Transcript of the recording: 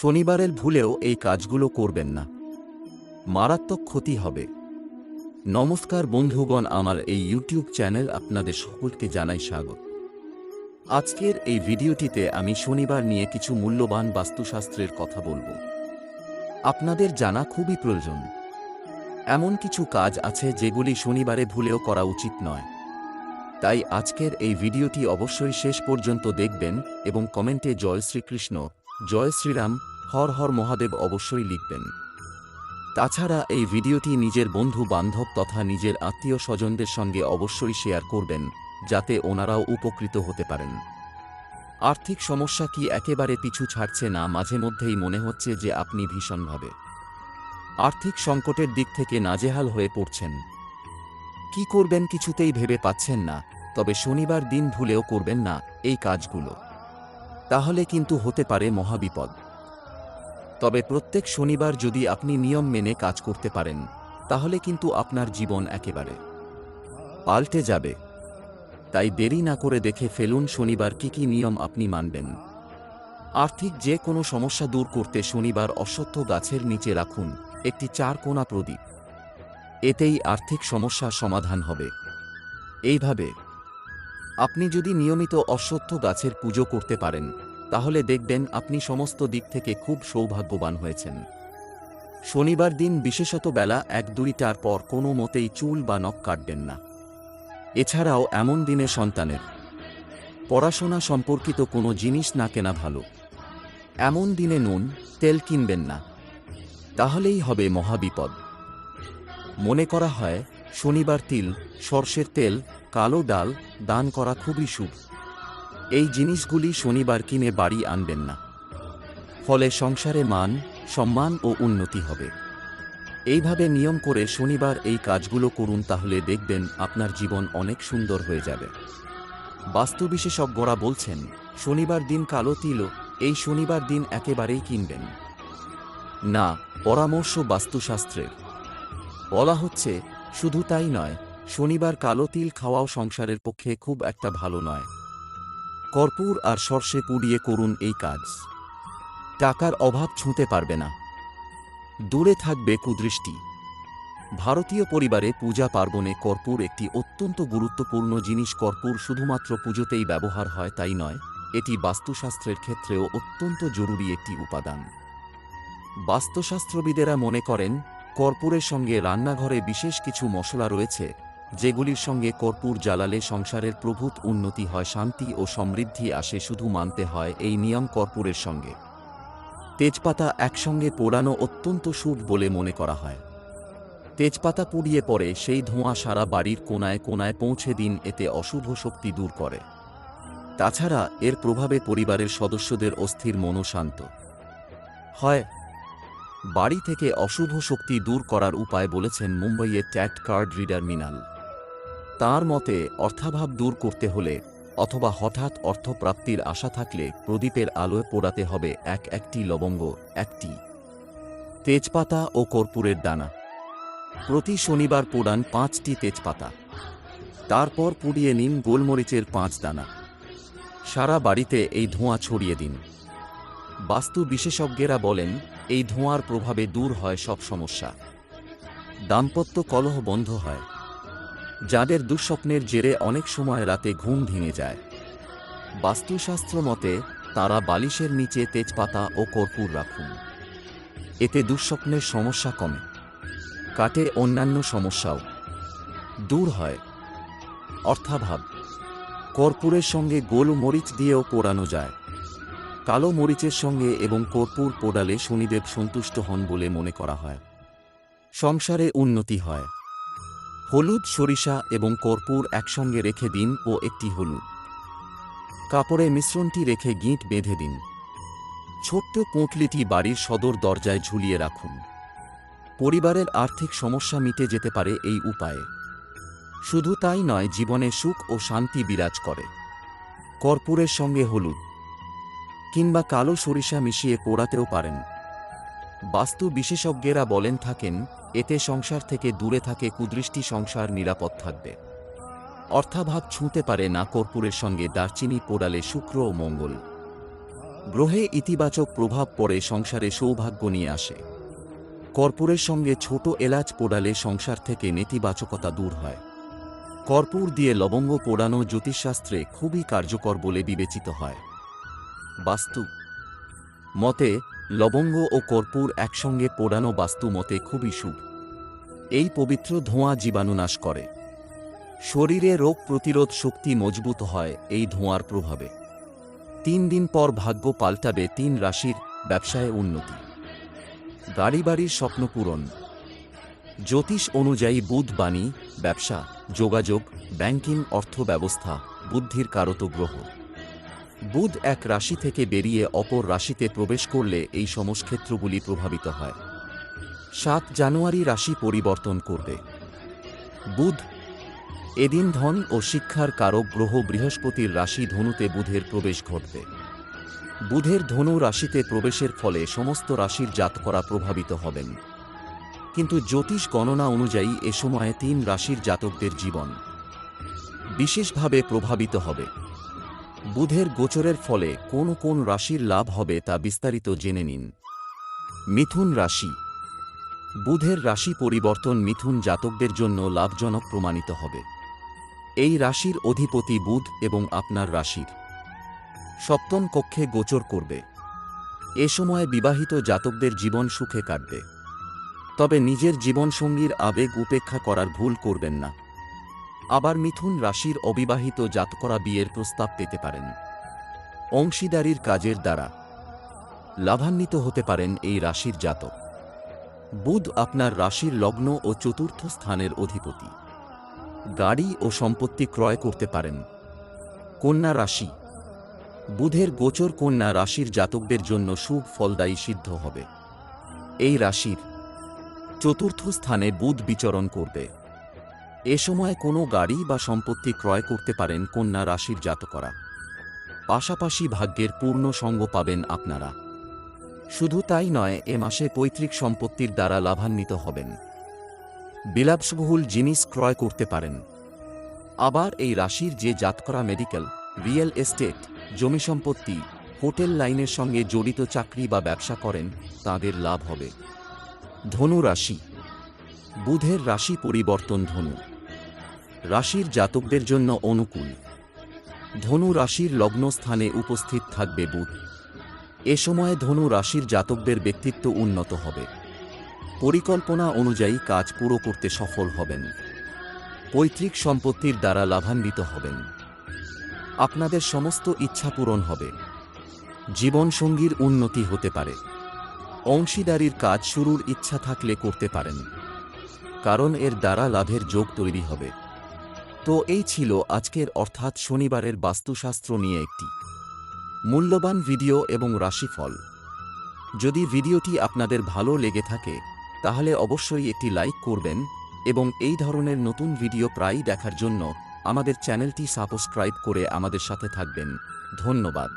শনিবারের ভুলেও এই কাজগুলো করবেন না। মারাত্মক ক্ষতি হবে। নমস্কার বন্ধুগণ, আমার এই ইউটিউব চ্যানেল আপনাদের সকলকে জানাই স্বাগত। আজকের এই ভিডিওটিতে আমি শনিবার নিয়ে কিছু মূল্যবান বাস্তুশাস্ত্রের কথা বলব। আপনাদের জানা খুবই প্রয়োজন। এমন কিছু কাজ আছে যেগুলি শনিবারে ভুলেও করা উচিত নয়। তাই আজকের এই ভিডিওটি অবশ্যই শেষ পর্যন্ত দেখবেন এবং কমেন্টে জয় শ্রীকৃষ্ণ, জয় শ্রীরাম হর হর মহাদেব অবশ্যই লিখবেন। তাছাড়া এই ভিডিওটি নিজের বন্ধু বান্ধব তথা নিজের আত্মীয় স্বজনদের সঙ্গে অবশ্যই শেয়ার করবেন, যাতে ওনারাও উপকৃত হতে পারেন। আর্থিক সমস্যা কি একেবারে পিছু ছাড়ছে না, মাঝে মধ্যেই মনে হচ্ছে যে আপনি ভীষণভাবে। আর্থিক সংকটের দিক থেকে নাজেহাল হয়ে পড়ছেন। কি করবেন কিছুতেই ভেবে পাচ্ছেন না, তবে শনিবার দিন ভুলেও করবেন না এই কাজগুলো। তাহলে কিন্তু হতে পারে মহাবিপদ। তবে প্রত্যেক শনিবার যদি আপনি নিয়ম মেনে কাজ করতে পারেন, তাহলে কিন্তু আপনার জীবন একেবারে পাল্টে যাবে। তাই দেরি না করে দেখে ফেলুন শনিবার কি কি নিয়ম আপনি মানবেন। আর্থিক যে কোনো সমস্যা দূর করতে শনিবার অশ্বত্থ গাছের নিচে রাখুন, একটি চার কোণা প্রদীপ। এতেই আর্থিক সমস্যার সমাধান হবে। এইভাবে আপনি যদি নিয়মিত অশ্বত্থ গাছের পুজো করতে পারেন তাহলে দেখবেন আপনি সমস্ত দিক থেকে খুব সৌভাগ্যবান হয়েছেন। শনিবার দিন বিশেষত বেলা এক দুইটার পর কোনো মতেই চুল বা নখ কাটবেন না। এছাড়াও এমন দিনে সন্তানের পড়াশোনা সম্পর্কিত কোনো জিনিস না কেনা ভালো। এমন দিনে নুন, তেল কিনবেন না। তাহলেই হবে মহাবিপদ। মনে করা হয়, শনিবার তিল, সর্ষের তেল, কালো ডাল, দান করা খুবই শুভ। এই জিনিসগুলি শনিবার কিনে বাড়ি আনবেন না। ফলে সংসারে মান, সম্মান ও উন্নতি হবে। এইভাবে নিয়ম করে শনিবার এই কাজগুলো করুন তাহলে দেখবেন আপনার জীবন অনেক সুন্দর হয়ে যাবে। বাস্তু বিশেষজ্ঞরা বলছেন, শনিবার দিন কালো তিল, এই শনিবার দিন একেবারেই কিনবেন। না, পরামর্শ বাস্তুশাস্ত্রের। বলা হচ্ছে, শুধু তাই নয়, শনিবার কালো তিল খাওয়াও সংসারের পক্ষে খুব একটা ভালো নয়। কর্পূর আর সর্ষে পুড়িয়ে করুন এই কাজ। টাকার অভাব ছুঁতে পারবে না। দূরে থাকবে কুদৃষ্টি। ভারতীয় পরিবারে পূজা পার্বণে কর্পূর একটি অত্যন্ত গুরুত্বপূর্ণ জিনিস। কর্পূর শুধুমাত্র পুজোতেই ব্যবহার হয়, তাই নয়, এটি বাস্তুশাস্ত্রের ক্ষেত্রেও অত্যন্ত জরুরি একটি উপাদান। বাস্তুশাস্ত্রবিদেরা মনে করেন, কর্পূরের সঙ্গে রান্নাঘরে বিশেষ কিছু মশলা রয়েছে যেগুলির সঙ্গে কর্পূর জ্বালালে সংসারের প্রভূত উন্নতি হয়, শান্তি ও সমৃদ্ধি আসে শুধু মানতে হয় এই নিয়ম কর্পূরের সঙ্গে। তেজপাতা একসঙ্গে পোড়ানো অত্যন্ত শুভ বলে মনে করা হয়। তেজপাতা পুড়িয়ে পড়ে, সেই ধোঁয়া সারা বাড়ির কোনায় কোনায় পৌঁছে দিন, এতে অশুভ শক্তি দূর করে। তাছাড়া, এর প্রভাবে পরিবারের সদস্যদের অস্থির মনও শান্ত। হয়, বাড়ি থেকে অশুভ শক্তি দূর করার উপায় বলেছেন মুম্বইয়ের ট্যাট কার্ড রিডার মিনাল। তার মতে, অর্থাভাব দূর করতে হলে অথবা হঠাৎ অর্থপ্রাপ্তির আশা থাকলে প্রদীপের আলোয় পোড়াতে হবে এক একটি লবঙ্গ, একটি। তেজপাতা ও কর্পূরের দানা। প্রতি শনিবার পোড়ান পাঁচটি তেজপাতা। তারপর পুড়িয়ে নিন গোলমরিচের পাঁচ দানা। সারা বাড়িতে এই ধোঁয়া ছড়িয়ে দিন। বাস্তু বিশেষজ্ঞেরা বলেন, এই ধোঁয়ার প্রভাবে দূর হয় সব সমস্যা। দাম্পত্য কলহ বন্ধ হয়। যাদের দুঃস্বপ্নের জেরে অনেক সময় রাতে ঘুম ভেঙে যায়। বাস্তুশাস্ত্র মতে, তারা বালিশের নিচে তেজপাতা ও কর্পূর রাখুন। এতে দুঃস্বপ্নের সমস্যা কমে। কাটে অন্যান্য সমস্যাও। দূর হয়। অর্থাভাব। কর্পূরের সঙ্গে গোল মরিচ দিয়েও পোড়ানো যায়। কালো মরিচের সঙ্গে এবং কর্পূর পোড়ালে শনিদেব সন্তুষ্ট হন বলে মনে করা হয়। সংসারে উন্নতি হয়। হলুদ, সরিষা এবং কর্পূর একসঙ্গে রেখে দিন ও একটি হলুদ। কাপড়ে মিশ্রণটি রেখে গিঁট বেঁধে দিন। ছোট্ট পুঁটলিটি বাড়ির সদর দরজায় ঝুলিয়ে রাখুন। পরিবারের আর্থিক সমস্যা মিটে যেতে পারে এই উপায়ে। শুধু তাই নয়, জীবনে সুখ ও শান্তি বিরাজ করে। কর্পূরের সঙ্গে হলুদ কিংবা কালো সরিষা মিশিয়ে পোড়াতেও পারেন। বাস্তু বিশেষজ্ঞেরা বলেন থাকেন এতে সংসার থেকে দূরে থাকে কুদৃষ্টি সংসার নিরাপদ থাকবে। অর্থাভাব ছুঁতে পারে না কর্পূরের সঙ্গে দারচিনি পোড়ালে শুক্র ও মঙ্গল। গ্রহে ইতিবাচক প্রভাব পড়ে সংসারে সৌভাগ্য নিয়ে আসে। কর্পূরের সঙ্গে ছোট এলাচ পোড়ালে সংসার থেকে নেতিবাচকতা দূর হয়। কর্পূর দিয়ে লবঙ্গ পোড়ানো জ্যোতিষশাস্ত্রে খুবই কার্যকর বলে বিবেচিত হয়। বাস্তু মতে লবঙ্গ ও কর্পূর একসঙ্গে পোড়ানো বাস্তু মতে খুবই শুভ। এই পবিত্র ধোঁয়া জীবাণুনাশ করে। শরীরে রোগ প্রতিরোধ শক্তি মজবুত হয় এই ধোঁয়ার প্রভাবে। তিন দিন পর ভাগ্য পাল্টাবে তিন রাশির ব্যবসায় উন্নতি। গাড়ি বাড়ির স্বপ্ন পূরণ। জ্যোতিষ অনুযায়ী বুধ বাণী, ব্যবসা, যোগাযোগ, ব্যাংকিং অর্থ ব্যবস্থা বুদ্ধির কারত গ্রহ বুধ এক রাশি থেকে বেরিয়ে অপর রাশিতে প্রবেশ করলে এই সমস্ক্ষেত্রগুলি প্রভাবিত হয়। সাত জানুয়ারি রাশি পরিবর্তন করবে। বুধ, এদিন ধন ও শিক্ষার কারক গ্রহ বৃহস্পতির রাশি ধনুতে বুধের প্রবেশ ঘটবে। বুধের ধনু রাশিতে প্রবেশের ফলে সমস্ত রাশির জাতকরা প্রভাবিত হবেন। কিন্তু জ্যোতিষ গণনা অনুযায়ী এ সময়ে তিন রাশির জাতকদের জীবন বিশেষভাবে প্রভাবিত হবে। বুধের গোচরের ফলে কোন কোন রাশির লাভ হবে তা বিস্তারিত জেনে নিন। মিথুন রাশি। বুধের রাশি পরিবর্তন মিথুন জাতকদের জন্য লাভজনক প্রমাণিত হবে। এই রাশির অধিপতি বুধ এবং আপনার রাশির। সপ্তম কক্ষে গোচর করবে। এ সময় বিবাহিত জাতকদের জীবন সুখে কাটবে। তবে নিজের জীবনসঙ্গীর আবেগ উপেক্ষা করার ভুল করবেন না। আবার মিথুন রাশির অবিবাহিত জাতকরা বিয়ের প্রস্তাব পেতে পারেন। অংশীদারির কাজের দ্বারা লাভান্বিত হতে পারেন এই রাশির জাতক। বুধ আপনার রাশির লগ্ন ও চতুর্থ স্থানের অধিপতি। গাড়ি ও সম্পত্তি ক্রয় করতে পারেন। কন্যা রাশি। বুধের গোচর কন্যা রাশির জাতকদের জন্য শুভ ফলদায়ী সিদ্ধ হবে। এই রাশির চতুর্থ স্থানে বুধ বিচরণ করবে। এ সময় কোনো গাড়ি বা সম্পত্তি ক্রয় করতে পারেন কন্যা রাশির জাতকরা। পাশাপাশি ভাগ্যের পূর্ণ সঙ্গ পাবেন আপনারা। শুধু তাই নয়, এ মাসে পৈতৃক সম্পত্তির দ্বারা লাভান্বিত হবেন। বিলাসবহুল জিনিস ক্রয় করতে পারেন। আবার এই রাশির যে জাতকরা মেডিকেল, রিয়েল এস্টেট, জমি সম্পত্তি, হোটেল লাইনের সঙ্গে জড়িত চাকরি বা ব্যবসা করেন, তাদের লাভ হবে। ধনু রাশি। বুধের রাশি পরিবর্তন ধনু। রাশির জাতকদের জন্য অনুকূল। ধনু রাশির লগ্নস্থানে উপস্থিত থাকবে বুধ। এ সময়ে ধনু রাশির জাতকদের ব্যক্তিত্ব উন্নত হবে। পরিকল্পনা অনুযায়ী কাজ পুরো করতে সফল হবেন। পৈতৃক সম্পত্তির দ্বারা লাভান্বিত হবেন। আপনাদের সমস্ত ইচ্ছা পূরণ হবে। জীবনসঙ্গীর উন্নতি হতে পারে। অংশীদারির কাজ শুরুর ইচ্ছা থাকলে করতে পারেন। কারণ এর দ্বারা লাভের যোগ তৈরি হবে। তো এই ছিল আজকের অর্থাৎ শনিবারের বাস্তুশাস্ত্র নিয়ে একটি মূল্যবান ভিডিও এবং রাশিফল। যদি ভিডিওটি আপনাদের ভালো লেগে থাকে, তাহলে অবশ্যই একটি লাইক করবেন এবং এই ধরনের নতুন ভিডিও প্রায়ই দেখার জন্য আমাদের চ্যানেলটি সাবস্ক্রাইব করে আমাদের সাথে থাকবেন। ধন্যবাদ।